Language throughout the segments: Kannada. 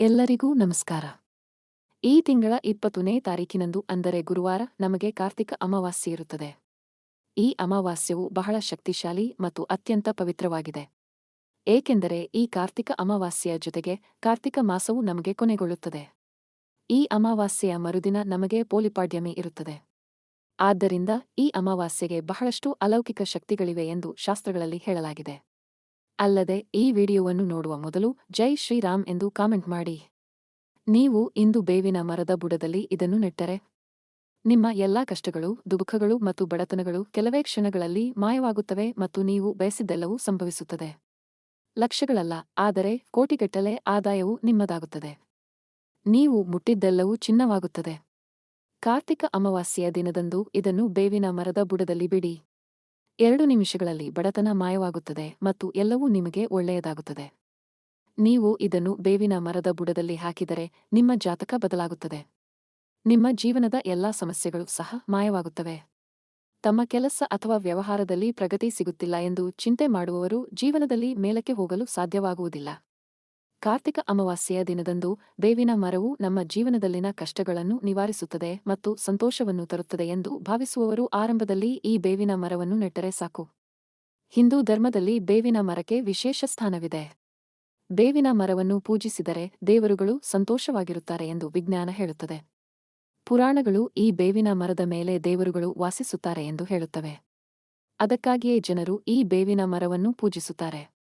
ಎಲ್ಲರಿಗೂ ನಮಸ್ಕಾರ. ಈ ತಿಂಗಳ ಇಪ್ಪತ್ತನೇ ತಾರೀಕಿನಂದು ಅಂದರೆ ಗುರುವಾರ ನಮಗೆ ಕಾರ್ತಿಕ ಅಮಾವಾಸ್ಯೆ ಇರುತ್ತದೆ. ಈ ಅಮಾವಾಸ್ಯವು ಬಹಳ ಶಕ್ತಿಶಾಲಿ ಮತ್ತು ಅತ್ಯಂತ ಪವಿತ್ರವಾಗಿದೆ. ಏಕೆಂದರೆ ಈ ಕಾರ್ತಿಕ ಅಮಾವಾಸ್ಯೆಯ ಜೊತೆಗೆ ಕಾರ್ತಿಕ ಮಾಸವು ನಮಗೆ ಕೊನೆಗೊಳ್ಳುತ್ತದೆ. ಈ ಅಮಾವಾಸ್ಯೆಯ ಮರುದಿನ ನಮಗೆ ಪೋಲಿಪಾಡ್ಯಮಿ ಇರುತ್ತದೆ. ಆದ್ದರಿಂದ ಈ ಅಮಾವಾಸ್ಯೆಗೆ ಬಹಳಷ್ಟು ಅಲೌಕಿಕ ಶಕ್ತಿಗಳಿವೆ ಎಂದು ಶಾಸ್ತ್ರಗಳಲ್ಲಿ ಹೇಳಲಾಗಿದೆ. ಅಲ್ಲದೆ ಈ ವಿಡಿಯೋವನ್ನು ನೋಡುವ ಮೊದಲು ಜೈ ಶ್ರೀರಾಮ್ ಎಂದು ಕಾಮೆಂಟ್ ಮಾಡಿ. ನೀವು ಇಂದು ಬೇವಿನ ಮರದ ಬುಡದಲ್ಲಿ ಇದನ್ನು ನೆಟ್ಟರೆ. ನಿಮ್ಮ ಎಲ್ಲಾ ಕಷ್ಟಗಳು, ದುಃಖಗಳು ಮತ್ತು ಬಡತನಗಳು ಕೆಲವೇ ಕ್ಷಣಗಳಲ್ಲಿ ಮಾಯವಾಗುತ್ತವೆ ಮತ್ತು ನೀವು ಬಯಸಿದ್ದೆಲ್ಲವೂ ಸಂಭವಿಸುತ್ತದೆ. ಲಕ್ಷಗಳಲ್ಲ, ಆದರೆ ಕೋಟಿಗಟ್ಟಲೆ ಆದಾಯವು ನಿಮ್ಮದಾಗುತ್ತದೆ. ನೀವು ಮುಟ್ಟಿದ್ದೆಲ್ಲವೂ ಚಿನ್ನವಾಗುತ್ತದೆ. ಕಾರ್ತಿಕ ಅಮಾವಾಸ್ಯೆಯ ದಿನದಂದು ಇದನ್ನು ಬೇವಿನ ಮರದ ಬುಡದಲ್ಲಿ ಬಿಡಿ. ಎರಡು ನಿಮಿಷಗಳಲ್ಲಿ ಬಡತನ ಮಾಯವಾಗುತ್ತದೆ ಮತ್ತು ಎಲ್ಲವೂ ನಿಮಗೆ ಒಳ್ಳೆಯದಾಗುತ್ತದೆ. ನೀವು ಇದನ್ನು ಬೇವಿನ ಮರದ ಬುಡದಲ್ಲಿ ಹಾಕಿದರೆ ನಿಮ್ಮ ಜಾತಕ ಬದಲಾಗುತ್ತದೆ. ನಿಮ್ಮ ಜೀವನದ ಎಲ್ಲಾ ಸಮಸ್ಯೆಗಳು ಸಹ ಮಾಯವಾಗುತ್ತವೆ. ತಮ್ಮ ಕೆಲಸ ಅಥವಾ ವ್ಯವಹಾರದಲ್ಲಿ ಪ್ರಗತಿ ಸಿಗುತ್ತಿಲ್ಲ ಎಂದು ಚಿಂತೆ ಮಾಡುವವರು ಜೀವನದಲ್ಲಿ ಮೇಲಕ್ಕೆ ಹೋಗಲು ಸಾಧ್ಯವಾಗುವುದಿಲ್ಲ. ಕಾರ್ತಿಕ ಅಮಾವಾಸ್ಯೆಯ ದಿನದಂದು ಬೇವಿನ ಮರವು ನಮ್ಮ ಜೀವನದಲ್ಲಿನ ಕಷ್ಟಗಳನ್ನು ನಿವಾರಿಸುತ್ತದೆ ಮತ್ತು ಸಂತೋಷವನ್ನು ತರುತ್ತದೆ ಎಂದು ಭಾವಿಸುವವರು ಆರಂಭದಲ್ಲಿ ಈ ಬೇವಿನ ಮರವನ್ನು ನೆಟ್ಟರೆ ಸಾಕು. ಹಿಂದೂ ಧರ್ಮದಲ್ಲಿ ಬೇವಿನ ಮರಕ್ಕೆ ವಿಶೇಷ ಸ್ಥಾನವಿದೆ. ಬೇವಿನ ಮರವನ್ನು ಪೂಜಿಸಿದರೆ ದೇವರುಗಳು ಸಂತೋಷವಾಗಿರುತ್ತಾರೆ ಎಂದು ವಿಜ್ಞಾನ ಹೇಳುತ್ತದೆ. ಪುರಾಣಗಳು ಈ ಬೇವಿನ ಮರದ ಮೇಲೆ ದೇವರುಗಳು ವಾಸಿಸುತ್ತಾರೆ ಎಂದು ಹೇಳುತ್ತವೆ. ಅದಕ್ಕಾಗಿಯೇ ಜನರು ಈ ಬೇವಿನ ಮರವನ್ನು ಪೂಜಿಸುತ್ತಾರೆ.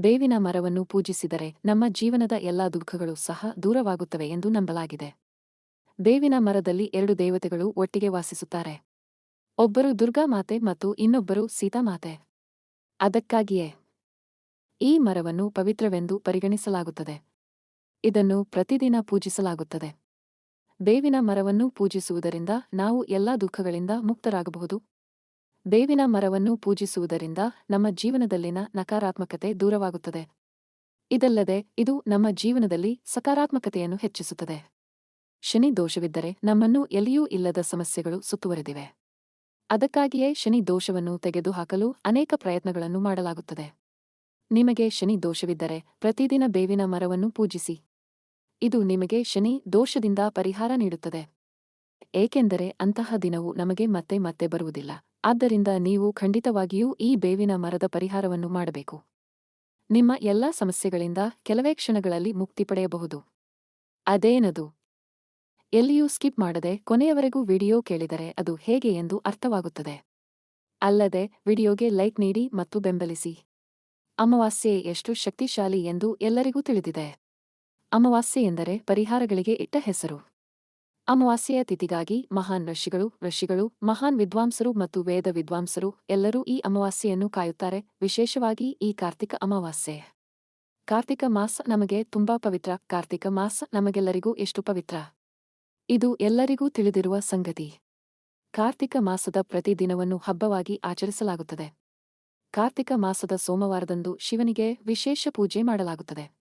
ಬೇವಿನ ಮರವನ್ನು ಪೂಜಿಸಿದರೆ ನಮ್ಮ ಜೀವನದ ಎಲ್ಲಾ ದುಃಖಗಳು ಸಹ ದೂರವಾಗುತ್ತವೆ ಎಂದು ನಂಬಲಾಗಿದೆ. ಬೇವಿನ ಮರದಲ್ಲಿ ಎರಡು ದೇವತೆಗಳು ಒಟ್ಟಿಗೆ ವಾಸಿಸುತ್ತಾರೆ. ಒಬ್ಬರು ದುರ್ಗಾಮಾತೆ ಮತ್ತು ಇನ್ನೊಬ್ಬರು ಸೀತಾಮಾತೆ ಅದಕ್ಕಾಗಿಯೇ ಈ ಮರವನ್ನು ಪವಿತ್ರವೆಂದು ಪರಿಗಣಿಸಲಾಗುತ್ತದೆ. ಇದನ್ನು ಪ್ರತಿದಿನ ಪೂಜಿಸಲಾಗುತ್ತದೆ. ಬೇವಿನ ಮರವನ್ನು ಪೂಜಿಸುವುದರಿಂದ ನಾವು ಎಲ್ಲಾ ದುಃಖಗಳಿಂದ ಮುಕ್ತರಾಗಬಹುದು. ಬೇವಿನ ಮರವನ್ನು ಪೂಜಿಸುವುದರಿಂದ ನಮ್ಮ ಜೀವನದಲ್ಲಿನ ನಕಾರಾತ್ಮಕತೆ ದೂರವಾಗುತ್ತದೆ. ಇದಲ್ಲದೆ, ಇದು ನಮ್ಮ ಜೀವನದಲ್ಲಿ ಸಕಾರಾತ್ಮಕತೆಯನ್ನು ಹೆಚ್ಚಿಸುತ್ತದೆ. ಶನಿ ದೋಷವಿದ್ದರೆ ನಮ್ಮನ್ನು ಎಲ್ಲಿಯೂ ಇಲ್ಲದ ಸಮಸ್ಯೆಗಳು ಸುತ್ತುವರೆದಿವೆ. ಅದಕ್ಕಾಗಿಯೇ ಶನಿ ದೋಷವನ್ನು ತೆಗೆದುಹಾಕಲು ಅನೇಕ ಪ್ರಯತ್ನಗಳನ್ನು ಮಾಡಲಾಗುತ್ತದೆ. ನಿಮಗೆ ಶನಿ ದೋಷವಿದ್ದರೆ ಪ್ರತಿದಿನ ಬೇವಿನ ಮರವನ್ನು ಪೂಜಿಸಿ. ಇದು ನಿಮಗೆ ಶನಿ ದೋಷದಿಂದ ಪರಿಹಾರ ನೀಡುತ್ತದೆ. ಏಕೆಂದರೆ ಅಂತಹ ದಿನವು ನಮಗೆ ಮತ್ತೆ ಮತ್ತೆ ಬರುವುದಿಲ್ಲ. ಆದ್ದರಿಂದ ನೀವು ಖಂಡಿತವಾಗಿಯೂ ಈ ಬೇವಿನ ಮರದ ಪರಿಹಾರವನ್ನು ಮಾಡಬೇಕು. ನಿಮ್ಮ ಎಲ್ಲಾ ಸಮಸ್ಯೆಗಳಿಂದ ಕೆಲವೇ ಕ್ಷಣಗಳಲ್ಲಿ ಮುಕ್ತಿ ಪಡೆಯಬಹುದು. ಅದೇನದು? ಎಲ್ಲಿಯೂ ಸ್ಕಿಪ್ ಮಾಡದೆ ಕೊನೆಯವರೆಗೂ ವಿಡಿಯೋ ಕೇಳಿದರೆ ಅದು ಹೇಗೆ ಎಂದು ಅರ್ಥವಾಗುತ್ತದೆ. ಅಲ್ಲದೆ, ವಿಡಿಯೋಗೆ ಲೈಕ್ ನೀಡಿ ಮತ್ತು ಬೆಂಬಲಿಸಿ. ಅಮಾವಾಸ್ಯೆ ಎಷ್ಟು ಶಕ್ತಿಶಾಲಿ ಎಂದು ಎಲ್ಲರಿಗೂ ತಿಳಿದಿದೆ. ಅಮಾವಾಸ್ಯೆ ಎಂದರೆ ಪರಿಹಾರಗಳಿಗೆ ಇಟ್ಟ ಹೆಸರು. ಅಮಾವಾಸ್ಯೆಯ ತಿಥಿಗಾಗಿ ಮಹಾನ್ ಋಷಿಗಳು ಋಷಿಗಳು, ಮಹಾನ್ ವಿದ್ವಾಂಸರು ಮತ್ತು ವೇದ ವಿದ್ವಾಂಸರು ಎಲ್ಲರೂ ಈ ಅಮಾವಾಸ್ಯೆಯನ್ನು ಕಾಯುತ್ತಾರೆ, ವಿಶೇಷವಾಗಿ ಈ ಕಾರ್ತಿಕ ಅಮಾವಾಸ್ಯೆ. ಕಾರ್ತಿಕ ಮಾಸ ನಮಗೆ ತುಂಬಾ ಪವಿತ್ರ, ಕಾರ್ತಿಕ ಮಾಸ ನಮಗೆಲ್ಲರಿಗೂ ಎಷ್ಟು ಪವಿತ್ರ. ಇದು ಎಲ್ಲರಿಗೂ ತಿಳಿದಿರುವ ಸಂಗತಿ. ಕಾರ್ತಿಕ ಮಾಸದ ಪ್ರತಿ ದಿನವನ್ನು ಹಬ್ಬವಾಗಿ ಆಚರಿಸಲಾಗುತ್ತದೆ. ಕಾರ್ತಿಕ ಮಾಸದ ಸೋಮವಾರದಂದು ಶಿವನಿಗೆ ವಿಶೇಷ ಪೂಜೆ ಮಾಡಲಾಗುತ್ತದೆ.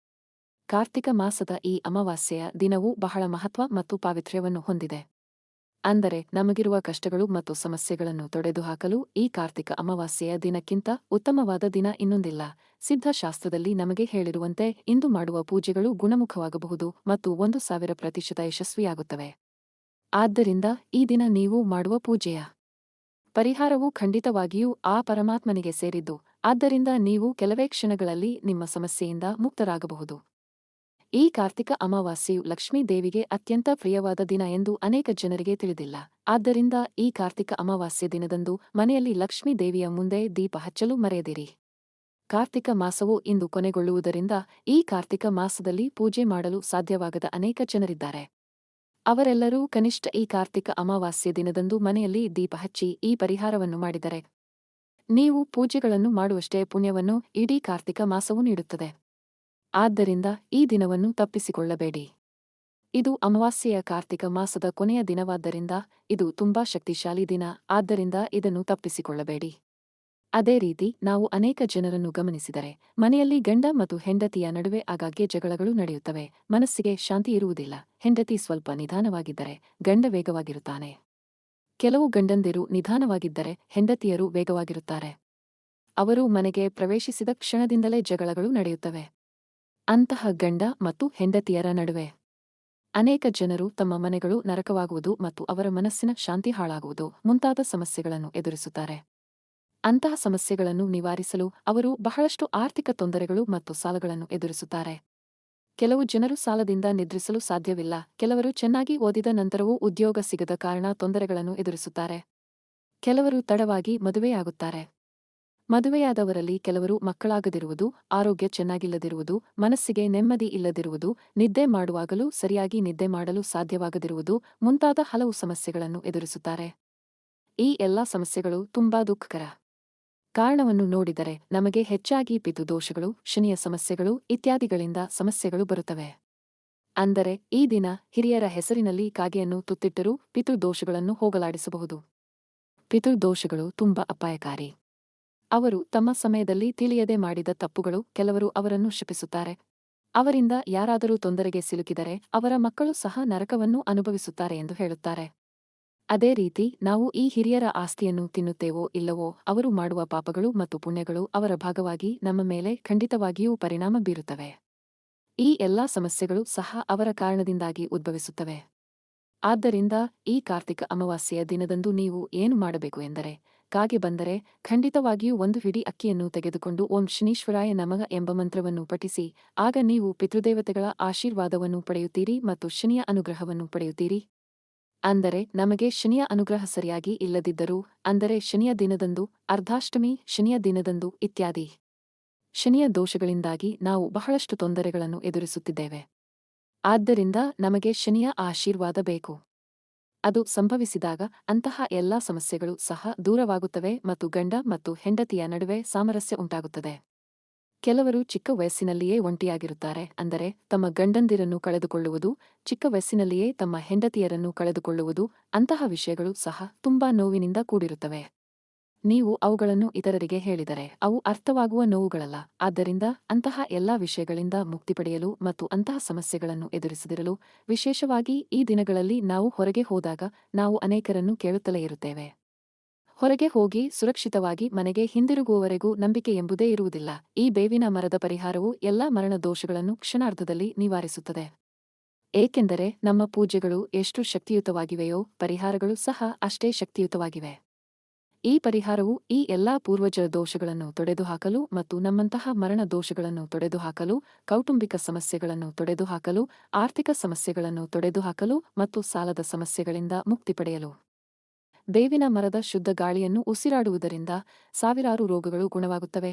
ಕಾರ್ತಿಕ ಮಾಸದ ಈ ಅಮಾವಾಸ್ಯೆಯ ದಿನವೂ ಬಹಳ ಮಹತ್ವ ಮತ್ತು ಪಾವಿತ್ರ್ಯವನ್ನು ಹೊಂದಿದೆ. ಅಂದರೆ, ನಮಗಿರುವ ಕಷ್ಟಗಳು ಮತ್ತು ಸಮಸ್ಯೆಗಳನ್ನು ತೊಡೆದುಹಾಕಲು ಈ ಕಾರ್ತಿಕ ಅಮಾವಾಸ್ಯೆಯ ದಿನಕ್ಕಿಂತ ಉತ್ತಮವಾದ ದಿನ ಇನ್ನೊಂದಿಲ್ಲ. ಸಿದ್ಧಶಾಸ್ತ್ರದಲ್ಲಿ ನಮಗೆ ಹೇಳಿರುವಂತೆ, ಇಂದು ಮಾಡುವ ಪೂಜೆಗಳು ಗುಣಮುಖವಾಗಬಹುದು ಮತ್ತು ಒಂದು ಸಾವಿರ ಪ್ರತಿಶತ ಯಶಸ್ವಿಯಾಗುತ್ತವೆ. ಆದ್ದರಿಂದ ಈ ದಿನ ನೀವು ಮಾಡುವ ಪೂಜೆಯ ಪರಿಹಾರವು ಖಂಡಿತವಾಗಿಯೂ ಆ ಪರಮಾತ್ಮನಿಗೆ ಸೇರಿದ್ದು, ಆದ್ದರಿಂದ ನೀವು ಕೆಲವೇ ಕ್ಷಣಗಳಲ್ಲಿ ನಿಮ್ಮ ಸಮಸ್ಯೆಯಿಂದ ಮುಕ್ತರಾಗಬಹುದು. ಈ ಕಾರ್ತಿಕ ಅಮಾವಾಸ್ಯೆಯು ಲಕ್ಷ್ಮೀ ದೇವಿಗೆ ಅತ್ಯಂತ ಪ್ರಿಯವಾದ ದಿನ ಎಂದು ಅನೇಕ ಜನರಿಗೆ ತಿಳಿದಿಲ್ಲ. ಆದ್ದರಿಂದ ಈ ಕಾರ್ತಿಕ ಅಮಾವಾಸ್ಯೆ ದಿನದಂದು ಮನೆಯಲ್ಲಿ ಲಕ್ಷ್ಮೀ ದೇವಿಯ ಮುಂದೆ ದೀಪ ಹಚ್ಚಲು ಮರೆಯದಿರಿ. ಕಾರ್ತಿಕ ಮಾಸವು ಇಂದು ಕೊನೆಗೊಳ್ಳುವುದರಿಂದ ಈ ಕಾರ್ತಿಕ ಮಾಸದಲ್ಲಿ ಪೂಜೆ ಮಾಡಲು ಸಾಧ್ಯವಾಗದ ಅನೇಕ ಜನರಿದ್ದಾರೆ. ಅವರೆಲ್ಲರೂ ಕನಿಷ್ಠ ಈ ಕಾರ್ತಿಕ ಅಮಾವಾಸ್ಯೆ ದಿನದಂದು ಮನೆಯಲ್ಲಿ ದೀಪ ಹಚ್ಚಿ ಈ ಪರಿಹಾರವನ್ನು ಮಾಡಿದರೆ, ನೀವು ಪೂಜೆಗಳನ್ನು ಮಾಡುವಷ್ಟೇ ಪುಣ್ಯವನ್ನು ಇಡೀ ಕಾರ್ತಿಕ ಮಾಸವು ನೀಡುತ್ತದೆ. ಆದ್ದರಿಂದ ಈ ದಿನವನ್ನು ತಪ್ಪಿಸಿಕೊಳ್ಳಬೇಡಿ. ಇದು ಅಮಾವಾಸ್ಯೆಯ ಕಾರ್ತಿಕ ಮಾಸದ ಕೊನೆಯ ದಿನವಾದ್ದರಿಂದ ಇದು ತುಂಬಾ ಶಕ್ತಿಶಾಲಿ ದಿನ, ಆದ್ದರಿಂದ ಇದನ್ನು ತಪ್ಪಿಸಿಕೊಳ್ಳಬೇಡಿ. ಅದೇ ರೀತಿ ನಾವು ಅನೇಕ ಜನರನ್ನು ಗಮನಿಸಿದರೆ, ಮನೆಯಲ್ಲಿ ಗಂಡ ಮತ್ತು ಹೆಂಡತಿಯ ನಡುವೆ ಆಗಾಗ್ಗೆ ಜಗಳಗಳು ನಡೆಯುತ್ತವೆ, ಮನಸ್ಸಿಗೆ ಶಾಂತಿ ಇರುವುದಿಲ್ಲ, ಹೆಂಡತಿ ಸ್ವಲ್ಪ ನಿಧಾನವಾಗಿದ್ದರೆ ಗಂಡ ವೇಗವಾಗಿರುತ್ತಾನೆ. ಕೆಲವು ಗಂಡಂದಿರು ನಿಧಾನವಾಗಿದ್ದರೆ ಹೆಂಡತಿಯರು ವೇಗವಾಗಿರುತ್ತಾರೆ. ಅವರು ಮನೆಗೆ ಪ್ರವೇಶಿಸಿದ ಕ್ಷಣದಿಂದಲೇ ಜಗಳಗಳು ನಡೆಯುತ್ತವೆ. ಅಂತಹ ಗಂಡ ಮತ್ತು ಹೆಂಡತಿಯರ ನಡುವೆ. ಅನೇಕ ಜನರು ತಮ್ಮ ಮನೆಗಳು ನರಕವಾಗುವುದು ಮತ್ತು ಅವರ ಮನಸ್ಸಿನ ಶಾಂತಿ ಹಾಳಾಗುವುದು ಮುಂತಾದ ಸಮಸ್ಯೆಗಳನ್ನು ಎದುರಿಸುತ್ತಾರೆ. ಅಂತಹ ಸಮಸ್ಯೆಗಳನ್ನು ನಿವಾರಿಸಲು ಅವರು ಬಹಳಷ್ಟು ಆರ್ಥಿಕ ತೊಂದರೆಗಳು ಮತ್ತು ಸಾಲಗಳನ್ನು ಎದುರಿಸುತ್ತಾರೆ. ಕೆಲವು ಜನರು ಸಾಲದಿಂದ ನಿದ್ರಿಸಲು ಸಾಧ್ಯವಿಲ್ಲ, ಕೆಲವರು ಚೆನ್ನಾಗಿ ಓದಿದ ನಂತರವೂ ಉದ್ಯೋಗ ಸಿಗದ ಕಾರಣ ತೊಂದರೆಗಳನ್ನು ಎದುರಿಸುತ್ತಾರೆ. ಕೆಲವರು ತಡವಾಗಿ ಮದುವೆಯಾಗುತ್ತಾರೆ. ಮದುವೆಯಾದವರಲ್ಲಿ ಕೆಲವರು ಮಕ್ಕಳಾಗದಿರುವುದು, ಆರೋಗ್ಯ ಚೆನ್ನಾಗಿಲ್ಲದಿರುವುದು, ಮನಸ್ಸಿಗೆ ನೆಮ್ಮದಿ ಇಲ್ಲದಿರುವುದು, ನಿದ್ದೆ ಮಾಡುವಾಗಲೂ ಸರಿಯಾಗಿ ನಿದ್ದೆ ಮಾಡಲು ಸಾಧ್ಯವಾಗದಿರುವುದು ಮುಂತಾದ ಹಲವು ಸಮಸ್ಯೆಗಳನ್ನು ಎದುರಿಸುತ್ತಾರೆ. ಈ ಎಲ್ಲಾ ಸಮಸ್ಯೆಗಳು ತುಂಬಾ ದುಃಖಕರ. ಕಾರಣವನ್ನು ನೋಡಿದರೆ ನಮಗೆ ಹೆಚ್ಚಾಗಿ ಪಿತೃದೋಷಗಳು, ಶನಿಯ ಸಮಸ್ಯೆಗಳು ಇತ್ಯಾದಿಗಳಿಂದ ಸಮಸ್ಯೆಗಳು ಬರುತ್ತವೆ. ಅಂದರೆ ಈ ದಿನ ಹಿರಿಯರ ಹೆಸರಿನಲ್ಲಿ ಕಾಗೆಯನ್ನು ತುತ್ತಿಟ್ಟರೂ ಪಿತೃದೋಷಗಳನ್ನು ಹೋಗಲಾಡಿಸಬಹುದು. ಪಿತೃದೋಷಗಳು ತುಂಬಾ ಅಪಾಯಕಾರಿ. ಅವರು ತಮ್ಮ ಸಮಯದಲ್ಲಿ ತಿಳಿಯದೆ ಮಾಡಿದ ತಪ್ಪುಗಳು ಕೆಲವರು ಅವರನ್ನು ಶಪಿಸುತ್ತಾರೆ. ಅವರಿಂದ ಯಾರಾದರೂ ತೊಂದರೆಗೆ ಸಿಲುಕಿದರೆ ಅವರ ಮಕ್ಕಳು ಸಹ ನರಕವನ್ನು ಅನುಭವಿಸುತ್ತಾರೆ ಎಂದು ಹೇಳುತ್ತಾರೆ. ಅದೇ ರೀತಿ ನಾವು ಈ ಹಿರಿಯರ ಆಸ್ತಿಯನ್ನು ತಿನ್ನುತ್ತೇವೋ ಇಲ್ಲವೋ ಅವರು ಮಾಡುವ ಪಾಪಗಳು ಮತ್ತು ಪುಣ್ಯಗಳು ಅವರ ಭಾಗವಾಗಿ ನಮ್ಮ ಮೇಲೆ ಖಂಡಿತವಾಗಿಯೂ ಪರಿಣಾಮ ಬೀರುತ್ತವೆ. ಈ ಎಲ್ಲಾ ಸಮಸ್ಯೆಗಳು ಸಹ ಅವರ ಕಾರಣದಿಂದಾಗಿ ಉದ್ಭವಿಸುತ್ತವೆ. ಆದ್ದರಿಂದ ಈ ಕಾರ್ತಿಕ ಅಮಾವಾಸ್ಯೆಯ ದಿನದಂದು ನೀವು ಏನು ಮಾಡಬೇಕು ಎಂದರೆ ಕಾಗೆ ಬಂದರೆ ಖಂಡಿತವಾಗಿಯೂ ಒಂದು ಹಿಡಿ ಅಕ್ಕಿಯನ್ನು ತೆಗೆದುಕೊಂಡು ಓಂ ಶನೀಶ್ವರಾಯ ನಮಃ ಎಂಬ ಮಂತ್ರವನ್ನು ಪಠಿಸಿ, ಆಗ ನೀವು ಪಿತೃದೇವತೆಗಳ ಆಶೀರ್ವಾದವನ್ನು ಪಡೆಯುತ್ತೀರಿ ಮತ್ತು ಶನಿಯ ಅನುಗ್ರಹವನ್ನು ಪಡೆಯುತ್ತೀರಿ. ಅಂದರೆ ನಮಗೆ ಶನಿಯ ಅನುಗ್ರಹ ಸರಿಯಾಗಿ ಇಲ್ಲದಿದ್ದರೂ, ಅಂದರೆ ಶನಿಯ ದಿನದಂದು, ಅರ್ಧಾಷ್ಟಮಿ, ಶನಿಯ ದಿನದಂದು ಇತ್ಯಾದಿ. ಶನಿಯ ದೋಷಗಳಿಂದಾಗಿ ನಾವು ಬಹಳಷ್ಟು ತೊಂದರೆಗಳನ್ನು ಎದುರಿಸುತ್ತಿದ್ದೇವೆ. ಆದ್ದರಿಂದ ನಮಗೆ ಶನಿಯ ಆಶೀರ್ವಾದ ಬೇಕು. ಅದು ಸಂಭವಿಸಿದಾಗ ಅಂತಹ ಎಲ್ಲಾ ಸಮಸ್ಯೆಗಳು ಸಹ ದೂರವಾಗುತ್ತವೆ ಮತ್ತು ಗಂಡ ಮತ್ತು ಹೆಂಡತಿಯ ನಡುವೆ ಸಾಮರಸ್ಯ ಉಂಟಾಗುತ್ತದೆ. ಕೆಲವರು ಚಿಕ್ಕ ವಯಸ್ಸಿನಲ್ಲಿಯೇ ಒಂಟಿಯಾಗಿರುತ್ತಾರೆ, ಅಂದರೆ ತಮ್ಮ ಗಂಡಂದಿರನ್ನು ಕಳೆದುಕೊಳ್ಳುವುದು, ಚಿಕ್ಕ ವಯಸ್ಸಿನಲ್ಲಿಯೇ ತಮ್ಮ ಹೆಂಡತಿಯರನ್ನು ಕಳೆದುಕೊಳ್ಳುವುದು, ಅಂತಹ ವಿಷಯಗಳು ಸಹ ತುಂಬಾ ನೋವಿನಿಂದ ಕೂಡಿರುತ್ತವೆ. ನೀವು ಅವುಗಳನ್ನು ಇತರರಿಗೆ ಹೇಳಿದರೆ ಅವು ಅರ್ಥವಾಗುವ ನೋವುಗಳಲ್ಲ. ಆದ್ದರಿಂದ ಅಂತಹ ಎಲ್ಲಾ ವಿಷಯಗಳಿಂದ ಮುಕ್ತಿ ಪಡೆಯಲು ಮತ್ತು ಅಂತಹ ಸಮಸ್ಯೆಗಳನ್ನು ಎದುರಿಸದಿರಲು ವಿಶೇಷವಾಗಿ ಈ ದಿನಗಳಲ್ಲಿ ನಾವು ಹೊರಗೆ ಹೋದಾಗ ನಾವು ಅನೇಕರನ್ನು ಕೇಳುತ್ತಲೇ ಇರುತ್ತೇವೆ. ಹೊರಗೆ ಹೋಗಿ ಸುರಕ್ಷಿತವಾಗಿ ಮನೆಗೆ ಹಿಂದಿರುಗುವವರೆಗೂ ನಂಬಿಕೆ ಎಂಬುದೇ ಇರುವುದಿಲ್ಲ. ಈ ಬೇವಿನ ಮರದ ಪರಿಹಾರವು ಎಲ್ಲಾ ಮರಣ ದೋಷಗಳನ್ನು ಕ್ಷಣಾರ್ಧದಲ್ಲಿ ನಿವಾರಿಸುತ್ತದೆ. ಏಕೆಂದರೆ ನಮ್ಮ ಪೂಜೆಗಳು ಎಷ್ಟು ಶಕ್ತಿಯುತವಾಗಿವೆಯೋ ಪರಿಹಾರಗಳು ಸಹ ಅಷ್ಟೇ ಶಕ್ತಿಯುತವಾಗಿವೆ. ಈ ಪರಿಹಾರವು ಈ ಎಲ್ಲಾ ಪೂರ್ವಜರ ದೋಷಗಳನ್ನು ತೊಡೆದುಹಾಕಲು ಮತ್ತು ನಮ್ಮಂತಹ ಮರಣ ದೋಷಗಳನ್ನು ತೊಡೆದುಹಾಕಲು, ಕೌಟುಂಬಿಕ ಸಮಸ್ಯೆಗಳನ್ನು ತೊಡೆದುಹಾಕಲು, ಆರ್ಥಿಕ ಸಮಸ್ಯೆಗಳನ್ನು ತೊಡೆದುಹಾಕಲು ಮತ್ತು ಸಾಲದ ಸಮಸ್ಯೆಗಳಿಂದ ಮುಕ್ತಿ ಪಡೆಯಲು. ಬೇವಿನ ಮರದ ಶುದ್ಧ ಗಾಳಿಯನ್ನು ಉಸಿರಾಡುವುದರಿಂದ ಸಾವಿರಾರು ರೋಗಗಳು ಗುಣವಾಗುತ್ತವೆ.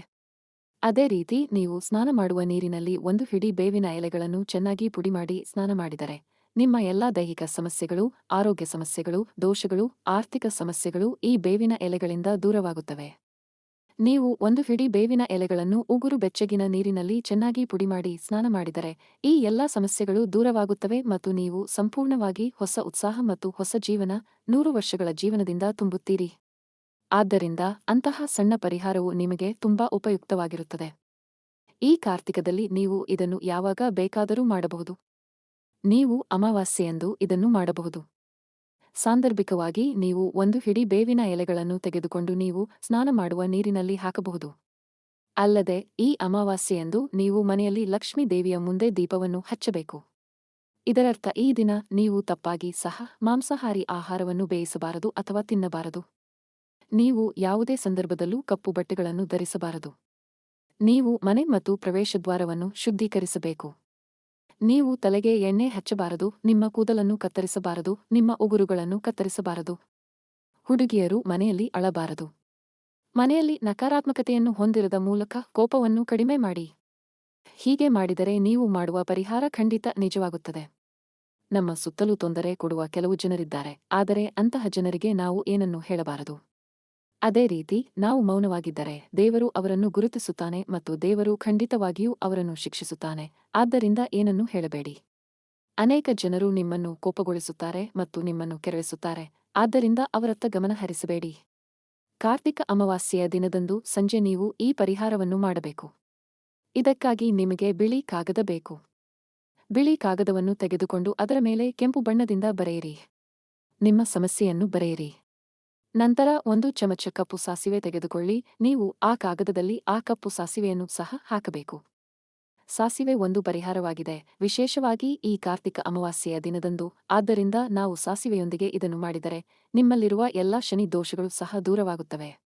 ಅದೇ ರೀತಿ ನೀವು ಸ್ನಾನ ಮಾಡುವ ನೀರಿನಲ್ಲಿ ಒಂದು ಹಿಡಿ ಬೇವಿನ ಎಲೆಗಳನ್ನು ಚೆನ್ನಾಗಿ ಪುಡಿಮಾಡಿ ಸ್ನಾನ ಮಾಡಿದರೆ ನಿಮ್ಮ ಎಲ್ಲಾ ದೈಹಿಕ ಸಮಸ್ಯೆಗಳು, ಆರೋಗ್ಯ ಸಮಸ್ಯೆಗಳು, ದೋಷಗಳು, ಆರ್ಥಿಕ ಸಮಸ್ಯೆಗಳು ಈ ಬೇವಿನ ಎಲೆಗಳಿಂದ ದೂರವಾಗುತ್ತವೆ. ನೀವು ಒಂದು ಹಿಡಿ ಬೇವಿನ ಎಲೆಗಳನ್ನು ಉಗುರು ಬೆಚ್ಚಗಿನ ನೀರಿನಲ್ಲಿ ಚೆನ್ನಾಗಿ ಪುಡಿಮಾಡಿ ಸ್ನಾನ ಮಾಡಿದರೆ ಈ ಎಲ್ಲಾ ಸಮಸ್ಯೆಗಳು ದೂರವಾಗುತ್ತವೆ ಮತ್ತು ನೀವು ಸಂಪೂರ್ಣವಾಗಿ ಹೊಸ ಉತ್ಸಾಹ ಮತ್ತು ಹೊಸ ಜೀವನ ನೂರು ವರ್ಷಗಳ ಜೀವನದಿಂದ ತುಂಬುತ್ತೀರಿ. ಆದ್ದರಿಂದ ಅಂತಹ ಸಣ್ಣ ಪರಿಹಾರವು ನಿಮಗೆ ತುಂಬಾ ಉಪಯುಕ್ತವಾಗಿರುತ್ತದೆ. ಈ ಕಾರ್ತಿಕದಲ್ಲಿ ನೀವು ಇದನ್ನು ಯಾವಾಗ ಬೇಕಾದರೂ ಮಾಡಬಹುದು. ನೀವು ಅಮಾವಾಸ್ಯೆಯಂದು ಇದನ್ನು ಮಾಡಬಹುದು. ಸಾಂದರ್ಭಿಕವಾಗಿ ನೀವು ಒಂದು ಹಿಡಿ ಬೇವಿನ ಎಲೆಗಳನ್ನು ತೆಗೆದುಕೊಂಡು ನೀವು ಸ್ನಾನ ಮಾಡುವ ನೀರಿನಲ್ಲಿ ಹಾಕಬಹುದು. ಅಲ್ಲದೆ, ಈ ಅಮಾವಾಸ್ಯೆಯಂದು ನೀವು ಮನೆಯಲ್ಲಿ ಲಕ್ಷ್ಮೀ ದೇವಿಯ ಮುಂದೆ ದೀಪವನ್ನು ಹಚ್ಚಬೇಕು. ಇದರರ್ಥ, ಈ ದಿನ ನೀವು ತಪ್ಪಾಗಿ ಸಹ ಮಾಂಸಾಹಾರಿ ಆಹಾರವನ್ನು ಬೇಯಿಸಬಾರದು ಅಥವಾ ತಿನ್ನಬಾರದು. ನೀವು ಯಾವುದೇ ಸಂದರ್ಭದಲ್ಲೂ ಕಪ್ಪು ಬಟ್ಟೆಗಳನ್ನು ಧರಿಸಬಾರದು. ನೀವು ಮನೆ ಮತ್ತು ಪ್ರವೇಶದ್ವಾರವನ್ನು ಶುದ್ಧೀಕರಿಸಬೇಕು. ನೀವು ತಲೆಗೆ ಎಣ್ಣೆ ಹಚ್ಚಬಾರದು, ನಿಮ್ಮ ಕೂದಲನ್ನು ಕತ್ತರಿಸಬಾರದು, ನಿಮ್ಮ ಉಗುರುಗಳನ್ನು ಕತ್ತರಿಸಬಾರದು. ಹುಡುಗಿಯರು ಮನೆಯಲ್ಲಿ ಅಳಬಾರದು. ಮನೆಯಲ್ಲಿ ನಕಾರಾತ್ಮಕತೆಯನ್ನು ಹೊಂದಿರದ ಮೂಲಕ ಕೋಪವನ್ನು ಕಡಿಮೆ ಮಾಡಿ. ಹೀಗೆ ಮಾಡಿದರೆ ನೀವು ಮಾಡುವ ಪರಿಹಾರ ಖಂಡಿತ ನಿಜವಾಗುತ್ತದೆ. ನಮ್ಮ ಸುತ್ತಲೂ ತೊಂದರೆ ಕೊಡುವ ಕೆಲವು ಜನರಿದ್ದಾರೆ, ಆದರೆ ಅಂತಹ ಜನರಿಗೆ ನಾವು ಏನನ್ನು ಹೇಳಬಾರದು. ಅದೇ ರೀತಿ ನಾವು ಮೌನವಾಗಿದ್ದರೆ ದೇವರು ಅವರನ್ನು ಗುರುತಿಸುತ್ತಾನೆ ಮತ್ತು ದೇವರು ಖಂಡಿತವಾಗಿಯೂ ಅವರನ್ನು ಶಿಕ್ಷಿಸುತ್ತಾನೆ. ಆದ್ದರಿಂದ ಏನನ್ನೂ ಹೇಳಬೇಡಿ. ಅನೇಕ ಜನರು ನಿಮ್ಮನ್ನು ಕೋಪಗೊಳಿಸುತ್ತಾರೆ ಮತ್ತು ನಿಮ್ಮನ್ನು ಕೆರಳಿಸುತ್ತಾರೆ. ಆದ್ದರಿಂದ ಅವರತ್ತ ಗಮನ ಹರಿಸಬೇಡಿ. ಕಾರ್ತಿಕ ಅಮಾವಾಸ್ಯೆಯ ದಿನದಂದು ಸಂಜೆ ನೀವು ಈ ಪರಿಹಾರವನ್ನು ಮಾಡಬೇಕು. ಇದಕ್ಕಾಗಿ ನಿಮಗೆ ಬಿಳಿ ಕಾಗದ ಬೇಕು. ಬಿಳಿ ಕಾಗದವನ್ನು ತೆಗೆದುಕೊಂಡು ಅದರ ಮೇಲೆ ಕೆಂಪು ಬಣ್ಣದಿಂದ ಬರೆಯಿರಿ. ನಿಮ್ಮ ಸಮಸ್ಯೆಯನ್ನು ಬರೆಯಿರಿ. ನಂತರ ಒಂದು ಚಮಚ ಕಪ್ಪು ಸಾಸಿವೆ ತೆಗೆದುಕೊಳ್ಳಿ. ನೀವು ಆ ಕಾಗದದಲ್ಲಿ ಆ ಕಪ್ಪು ಸಾಸಿವೆಯನ್ನು ಸಹ ಹಾಕಬೇಕು. ಸಾಸಿವೆ ಒಂದು ಪರಿಹಾರವಾಗಿದೆ. ವಿಶೇಷವಾಗಿ ಈ ಕಾರ್ತಿಕ ಅಮಾವಾಸ್ಯೆಯ ದಿನದಂದು. ಆದ್ದರಿಂದ ನಾವು ಸಾಸಿವೆಯೊಂದಿಗೆ ಇದನ್ನು ಮಾಡಿದರೆ ನಿಮ್ಮಲ್ಲಿರುವ ಎಲ್ಲಾ ಶನಿ ದೋಷಗಳು ಸಹ ದೂರವಾಗುತ್ತವೆ.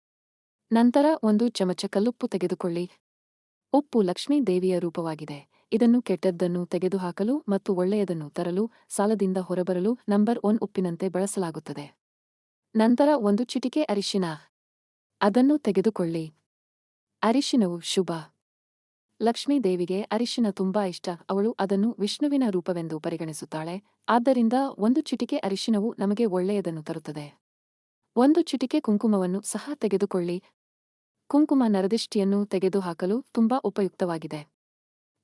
ನಂತರ ಒಂದು ಚಮಚ ಕಲ್ಲುಪ್ಪು ತೆಗೆದುಕೊಳ್ಳಿ. ಉಪ್ಪು ಲಕ್ಷ್ಮೀ ದೇವಿಯ ರೂಪವಾಗಿದೆ. ಇದನ್ನು ಕೆಟ್ಟದ್ದನ್ನು ತೆಗೆದುಹಾಕಲು ಮತ್ತು ಒಳ್ಳೆಯದನ್ನು ತರಲು, ಸಾಲದಿಂದ ಹೊರಬರಲು ನಂಬರ್ ಒನ್ ಉಪ್ಪಿನಂತೆ ಬಳಸಲಾಗುತ್ತದೆ. ನಂತರ ಒಂದು ಚಿಟಿಕೆ ಅರಿಶಿನ. ಅದನ್ನು ತೆಗೆದುಕೊಳ್ಳಿ. ಅರಿಶಿನವು ಶುಭ. ಲಕ್ಷ್ಮೀದೇವಿಗೆ ಅರಿಶಿನ ತುಂಬಾ ಇಷ್ಟ. ಅವಳು ಅದನ್ನು ವಿಷ್ಣುವಿನ ರೂಪವೆಂದು ಪರಿಗಣಿಸುತ್ತಾಳೆ. ಆದ್ದರಿಂದ ಒಂದು ಚಿಟಿಕೆ ಅರಿಶಿನವು ನಮಗೆ ಒಳ್ಳೆಯದನ್ನು ತರುತ್ತದೆ. ಒಂದು ಚಿಟಿಕೆ ಕುಂಕುಮವನ್ನು ಸಹ ತೆಗೆದುಕೊಳ್ಳಿ. ಕುಂಕುಮ ನರದಿಷ್ಟಿಯನ್ನು ತೆಗೆದುಹಾಕಲು ತುಂಬಾ ಉಪಯುಕ್ತವಾಗಿದೆ.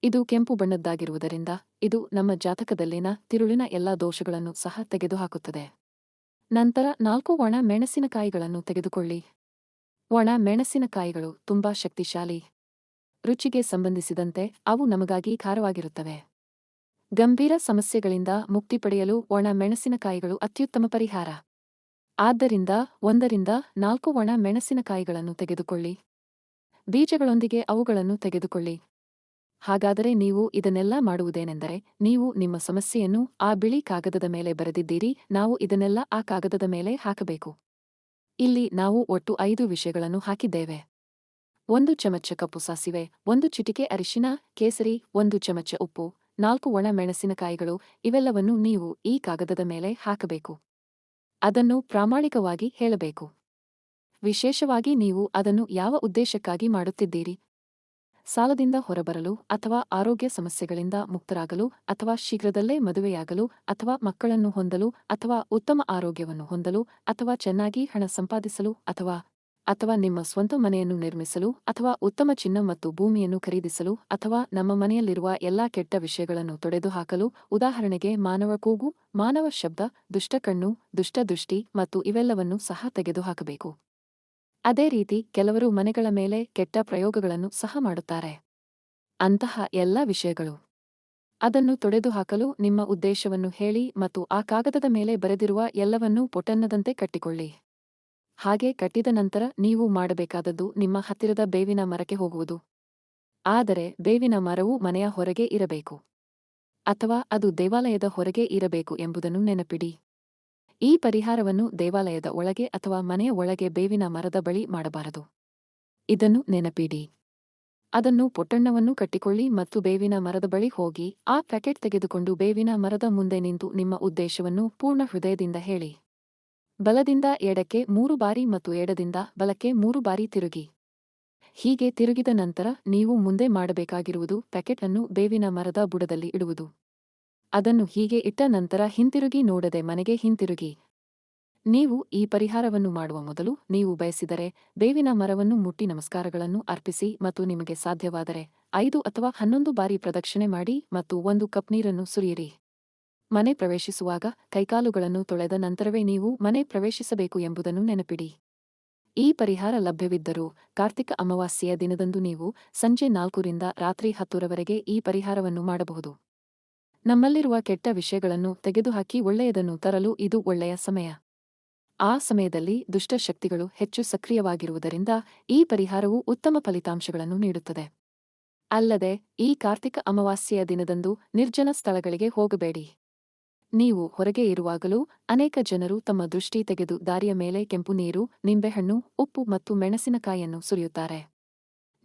ಇದು ಕೆಂಪು ಬಣ್ಣದ್ದಾಗಿರುವುದರಿಂದ ಇದು ನಮ್ಮ ಜಾತಕದಲ್ಲಿನ ತಿರುಳಿನ ಎಲ್ಲಾ ದೋಷಗಳನ್ನು ಸಹ ತೆಗೆದುಹಾಕುತ್ತದೆ. ನಂತರ ನಾಲ್ಕು ಒಣ ಮೆಣಸಿನಕಾಯಿಗಳನ್ನು ತೆಗೆದುಕೊಳ್ಳಿ. ಒಣ ಮೆಣಸಿನಕಾಯಿಗಳು ತುಂಬಾ ಶಕ್ತಿಶಾಲಿ. ರುಚಿಗೆ ಸಂಬಂಧಿಸಿದಂತೆ ಅವು ನಮಗಾಗಿ ಖಾರವಾಗಿರುತ್ತವೆ. ಗಂಭೀರ ಸಮಸ್ಯೆಗಳಿಂದ ಮುಕ್ತಿ ಪಡೆಯಲು ಒಣ ಮೆಣಸಿನಕಾಯಿಗಳು ಅತ್ಯುತ್ತಮ ಪರಿಹಾರ. ಆದ್ದರಿಂದ ಒಂದರಿಂದ ನಾಲ್ಕು ಒಣ ಮೆಣಸಿನಕಾಯಿಗಳನ್ನು ತೆಗೆದುಕೊಳ್ಳಿ. ಬೀಜಗಳೊಂದಿಗೆ ಅವುಗಳನ್ನು ತೆಗೆದುಕೊಳ್ಳಿ. ಹಾಗಾದರೆ ನೀವು ಇದನ್ನೆಲ್ಲ ಮಾಡುವುದೇನೆಂದರೆ, ನೀವು ನಿಮ್ಮ ಸಮಸ್ಯೆಯನ್ನು ಆ ಬಿಳಿ ಕಾಗದದ ಮೇಲೆ ಬರೆದಿದ್ದೀರಿ, ನಾವು ಇದನ್ನೆಲ್ಲ ಆ ಕಾಗದದ ಮೇಲೆ ಹಾಕಬೇಕು. ಇಲ್ಲಿ ನಾವು ಒಟ್ಟು ಐದು ವಿಷಯಗಳನ್ನು ಹಾಕಿದ್ದೇವೆ. ಒಂದು ಚಮಚ ಕಪ್ಪು ಸಾಸಿವೆ, ಒಂದು ಚಿಟಿಕೆ ಅರಿಶಿನ, ಕೇಸರಿ, ಒಂದು ಚಮಚ ಉಪ್ಪು, ನಾಲ್ಕು ಒಣ ಮೆಣಸಿನಕಾಯಿಗಳು, ಇವೆಲ್ಲವನ್ನು ನೀವು ಈ ಕಾಗದದ ಮೇಲೆ ಹಾಕಬೇಕು. ಅದನ್ನು ಪ್ರಾಮಾಣಿಕವಾಗಿ ಹೇಳಬೇಕು. ವಿಶೇಷವಾಗಿ ನೀವು ಅದನ್ನು ಯಾವ ಉದ್ದೇಶಕ್ಕಾಗಿ ಮಾಡುತ್ತಿದ್ದೀರಿ ಸಾಲದಿಂದ ಹೊರಬರಲು ಅಥವಾ ಆರೋಗ್ಯ ಸಮಸ್ಯೆಗಳಿಂದ ಮುಕ್ತರಾಗಲು ಅಥವಾ ಶೀಘ್ರದಲ್ಲೇ ಮದುವೆಯಾಗಲು ಅಥವಾ ಮಕ್ಕಳನ್ನು ಹೊಂದಲು ಅಥವಾ ಉತ್ತಮ ಆರೋಗ್ಯವನ್ನು ಹೊಂದಲು ಅಥವಾ ಚೆನ್ನಾಗಿ ಹಣ ಸಂಪಾದಿಸಲು ಅಥವಾ ಅಥವಾ ನಿಮ್ಮ ಸ್ವಂತ ಮನೆಯನ್ನು ನಿರ್ಮಿಸಲು ಅಥವಾ ಉತ್ತಮ ಚಿನ್ನ ಮತ್ತು ಭೂಮಿಯನ್ನು ಖರೀದಿಸಲು ಅಥವಾ ನಮ್ಮ ಮನೆಯಲ್ಲಿರುವ ಎಲ್ಲಾ ಕೆಟ್ಟ ವಿಷಯಗಳನ್ನು ತೊಡೆದುಹಾಕಲು, ಉದಾಹರಣೆಗೆ ಮಾನವ ಕೂಗು, ಮಾನವ ಶಬ್ದ, ದುಷ್ಟಕಣ್ಣು, ದುಷ್ಟದೃಷ್ಟಿ ಮತ್ತು ಇವೆಲ್ಲವನ್ನೂ ಸಹ ತೆಗೆದುಹಾಕಬೇಕು. ಅದೇ ರೀತಿ ಕೆಲವರು ಮನೆಗಳ ಮೇಲೆ ಕೆಟ್ಟ ಪ್ರಯೋಗಗಳನ್ನು ಸಹ ಮಾಡುತ್ತಾರೆ. ಅಂತಹ ಎಲ್ಲ ವಿಷಯಗಳು. ಅದನ್ನು ತೊಡೆದುಹಾಕಲು ನಿಮ್ಮ ಉದ್ದೇಶವನ್ನು ಹೇಳಿ ಮತ್ತು ಆ ಕಾಗದದ ಮೇಲೆ ಬರೆದಿರುವ ಎಲ್ಲವನ್ನೂ ಪೊಟನ್ನದಂತೆ ಕಟ್ಟಿಕೊಳ್ಳಿ. ಹಾಗೆ ಕಟ್ಟಿದ ನಂತರ ನೀವು ಮಾಡಬೇಕಾದದ್ದು ನಿಮ್ಮ ಹತ್ತಿರದ ಬೇವಿನ ಮರಕ್ಕೆ ಹೋಗುವುದು. ಆದರೆ ಬೇವಿನ ಮರವು ಮನೆಯ ಹೊರಗೆ ಇರಬೇಕು. ಅಥವಾ ಅದು ದೇವಾಲಯದ ಹೊರಗೆ ಇರಬೇಕು ಎಂಬುದನ್ನು ನೆನಪಿಡಿ. ಈ ಪರಿಹಾರವನ್ನು ದೇವಾಲಯದ ಒಳಗೆ ಅಥವಾ ಮನೆಯ ಒಳಗೆ ಬೇವಿನ ಮರದ ಬಳಿ ಮಾಡಬಾರದು. ಇದನ್ನು ನೆನಪಿಡಿ. ಅದನ್ನು ಪೊಟ್ಟಣ್ಣವನ್ನು ಕಟ್ಟಿಕೊಳ್ಳಿ ಮತ್ತು ಬೇವಿನ ಮರದ ಬಳಿ ಹೋಗಿ ಆ ಪ್ಯಾಕೆಟ್ ತೆಗೆದುಕೊಂಡು ಬೇವಿನ ಮರದ ಮುಂದೆ ನಿಂತು ನಿಮ್ಮ ಉದ್ದೇಶವನ್ನು ಪೂರ್ಣ ಹೃದಯದಿಂದ ಹೇಳಿ. ಬಲದಿಂದ ಎಡಕ್ಕೆ ಮೂರು ಬಾರಿ ಮತ್ತು ಎಡದಿಂದ ಬಲಕ್ಕೆ ಮೂರು ಬಾರಿ ತಿರುಗಿ. ಹೀಗೆ ತಿರುಗಿದ ನಂತರ ನೀವು ಮುಂದೆ ಮಾಡಬೇಕಾಗಿರುವುದು ಪ್ಯಾಕೆಟ್ ಅನ್ನು ಬೇವಿನ ಮರದ ಬುಡದಲ್ಲಿ ಇಡುವುದು. ಅದನ್ನು ಹೀಗೆ ಇಟ್ಟ ನಂತರ ಹಿಂತಿರುಗಿ ನೋಡದೆ ಮನೆಗೆ ಹಿಂತಿರುಗಿ. ನೀವು ಈ ಪರಿಹಾರವನ್ನು ಮಾಡುವ ಮೊದಲು ನೀವು ಬಯಸಿದರೆ ಬೇವಿನ ಮರವನ್ನು ಮುಟ್ಟಿ ನಮಸ್ಕಾರಗಳನ್ನು ಅರ್ಪಿಸಿ ಮತ್ತು ನಿಮಗೆ ಸಾಧ್ಯವಾದರೆ ಐದು ಅಥವಾ ಹನ್ನೊಂದು ಬಾರಿ ಪ್ರದಕ್ಷಿಣೆ ಮಾಡಿ ಮತ್ತು ಒಂದು ಕಪ್ ನೀರನ್ನು ಸುರಿಯಿರಿ. ಮನೆ ಪ್ರವೇಶಿಸುವಾಗ ಕೈಕಾಲುಗಳನ್ನು ತೊಳೆದ ನಂತರವೇ ನೀವು ಮನೆ ಪ್ರವೇಶಿಸಬೇಕು ಎಂಬುದನ್ನು ನೆನಪಿಡಿ. ಈ ಪರಿಹಾರ ಲಭ್ಯವಿದ್ದರೂ ಕಾರ್ತಿಕ ಅಮಾವಾಸ್ಯೆಯ ದಿನದಂದು ನೀವು ಸಂಜೆ ನಾಲ್ಕರಿಂದ ರಾತ್ರಿ ಹತ್ತರವರೆಗೆ ಈ ಪರಿಹಾರವನ್ನು ಮಾಡಬಹುದು. ನಮ್ಮಲ್ಲಿರುವ ಕೆಟ್ಟ ವಿಷಯಗಳನ್ನು ತೆಗೆದುಹಾಕಿ ಒಳ್ಳೆಯದನ್ನು ತರಲು ಇದು ಒಳ್ಳೆಯ ಸಮಯ. ಆ ಸಮಯದಲ್ಲಿ ದುಷ್ಟಶಕ್ತಿಗಳು ಹೆಚ್ಚು ಸಕ್ರಿಯವಾಗಿರುವುದರಿಂದ ಈ ಪರಿಹಾರವು ಉತ್ತಮ ಫಲಿತಾಂಶಗಳನ್ನು ನೀಡುತ್ತದೆ. ಅಲ್ಲದೆ, ಈ ಕಾರ್ತಿಕ ಅಮಾವಾಸ್ಯೆಯ ದಿನದಂದು ನಿರ್ಜನ ಸ್ಥಳಗಳಿಗೆ ಹೋಗಬೇಡಿ. ನೀವು ಹೊರಗೆ ಇರುವಾಗಲೂ ಅನೇಕ ಜನರು ತಮ್ಮ ದೃಷ್ಟಿ ತೆಗೆದು ದಾರಿಯ ಮೇಲೆ ಕೆಂಪು ನೀರು, ನಿಂಬೆಹಣ್ಣು, ಉಪ್ಪು ಮತ್ತು ಮೆಣಸಿನಕಾಯಿಯನ್ನು ಸುರಿಯುತ್ತಾರೆ.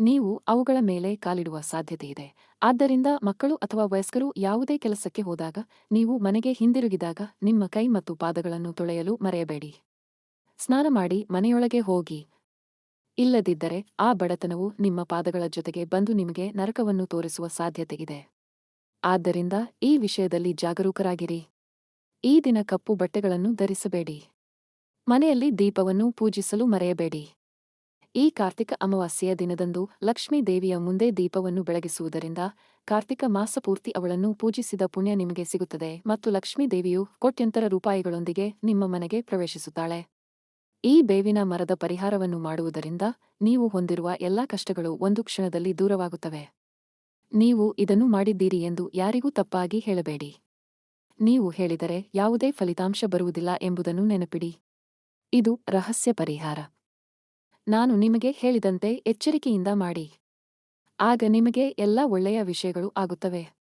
ನೀವು ಅವುಗಳ ಮೇಲೆ ಕಾಲಿಡುವ ಸಾಧ್ಯತೆಯಿದೆ ಆದ್ದರಿಂದ ಮಕ್ಕಳು ಅಥವಾ ವಯಸ್ಕರು ಯಾವುದೇ ಕೆಲಸಕ್ಕೆ ಹೋದಾಗ ನೀವು ಮನೆಗೆ ಹಿಂದಿರುಗಿದಾಗ ನಿಮ್ಮ ಕೈ ಮತ್ತು ಪಾದಗಳನ್ನು ತೊಳೆಯಲು ಮರೆಯಬೇಡಿ. ಸ್ನಾನ ಮಾಡಿ ಮನೆಯೊಳಗೆ ಹೋಗಿ. ಇಲ್ಲದಿದ್ದರೆ ಆ ಬಡತನವು ನಿಮ್ಮ ಪಾದಗಳ ಜೊತೆಗೆ ಬಂದು ನಿಮಗೆ ನರಕವನ್ನು ತೋರಿಸುವ ಸಾಧ್ಯತೆಯಿದೆ ಆದ್ದರಿಂದ ಈ ವಿಷಯದಲ್ಲಿ ಜಾಗರೂಕರಾಗಿರಿ. ಈ ದಿನ ಕಪ್ಪು ಬಟ್ಟೆಗಳನ್ನು ಧರಿಸಬೇಡಿ. ಮನೆಯಲ್ಲಿ ದೀಪವನ್ನು ಪೂಜಿಸಲು ಮರೆಯಬೇಡಿ. ಈ ಕಾರ್ತಿಕ ಅಮಾವಾಸ್ಯೆಯ ದಿನದಂದು ಲಕ್ಷ್ಮೀ ದೇವಿಯ ಮುಂದೆ ದೀಪವನ್ನು ಬೆಳಗಿಸುವುದರಿಂದ ಕಾರ್ತಿಕ ಮಾಸಪೂರ್ತಿ ಅವಳನ್ನು ಪೂಜಿಸಿದ ಪುಣ್ಯ ನಿಮಗೆ ಸಿಗುತ್ತದೆ ಮತ್ತು ಲಕ್ಷ್ಮೀ ದೇವಿಯು ಕೋಟ್ಯಂತರ ರೂಪಾಯಿಗಳೊಂದಿಗೆ ನಿಮ್ಮ ಮನೆಗೆ ಪ್ರವೇಶಿಸುತ್ತಾಳೆ. ಈ ಬೇವಿನ ಮರದ ಪರಿಹಾರವನ್ನು ಮಾಡುವುದರಿಂದ ನೀವು ಹೊಂದಿರುವ ಎಲ್ಲಾ ಕಷ್ಟಗಳು ಒಂದು ಕ್ಷಣದಲ್ಲಿ ದೂರವಾಗುತ್ತವೆ. ನೀವು ಇದನ್ನು ಮಾಡಿದ್ದೀರಿ ಎಂದು ಯಾರಿಗೂ ತಪ್ಪಾಗಿ ಹೇಳಬೇಡಿ. ನೀವು ಹೇಳಿದರೆ ಯಾವುದೇ ಫಲಿತಾಂಶ ಬರುವುದಿಲ್ಲ ಎಂಬುದನ್ನು ನೆನಪಿಡಿ. ಇದು ರಹಸ್ಯ ಪರಿಹಾರ. ನಾನು ನಿಮಗೆ ಹೇಳಿದಂತೆ ಎಚ್ಚರಿಕೆಯಿಂದ ಮಾಡಿ. ಆಗ ನಿಮಗೆ ಎಲ್ಲ ಒಳ್ಳೆಯ ವಿಷಯಗಳು ಆಗುತ್ತವೆ.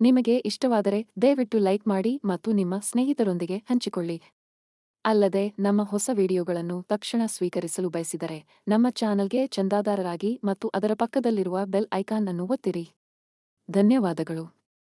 ನಿಮಗೆ ಇಷ್ಟವಾದರೆ ದಯವಿಟ್ಟು ಲೈಕ್ ಮಾಡಿ ಮತ್ತು ನಿಮ್ಮ ಸ್ನೇಹಿತರೊಂದಿಗೆ ಹಂಚಿಕೊಳ್ಳಿ. ಅಲ್ಲದೆ, ನಮ್ಮ ಹೊಸ ವಿಡಿಯೋಗಳನ್ನು ತಕ್ಷಣ ಸ್ವೀಕರಿಸಲು ಬಯಸಿದರೆ, ನಮ್ಮ ಚಾನಲ್ಗೆ ಚಂದಾದಾರರಾಗಿ ಮತ್ತು ಅದರ ಪಕ್ಕದಲ್ಲಿರುವ ಬೆಲ್ ಐಕಾನ್ ಅನ್ನು ಒತ್ತಿರಿ. ಧನ್ಯವಾದಗಳು.